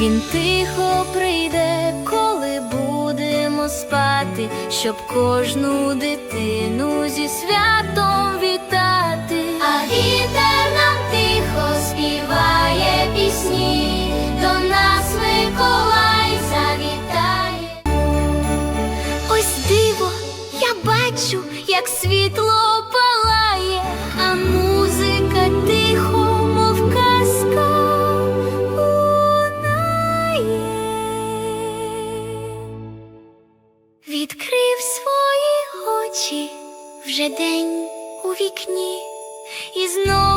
Він тихо прийде, коли будемо спати, щоб кожну дитину зі святом вітати, а вітер нам тихо співає пісні, до нас Миколай завітає. Ось диво, я бачу, як світло. Відкрив свої очі вже день у вікні, і знов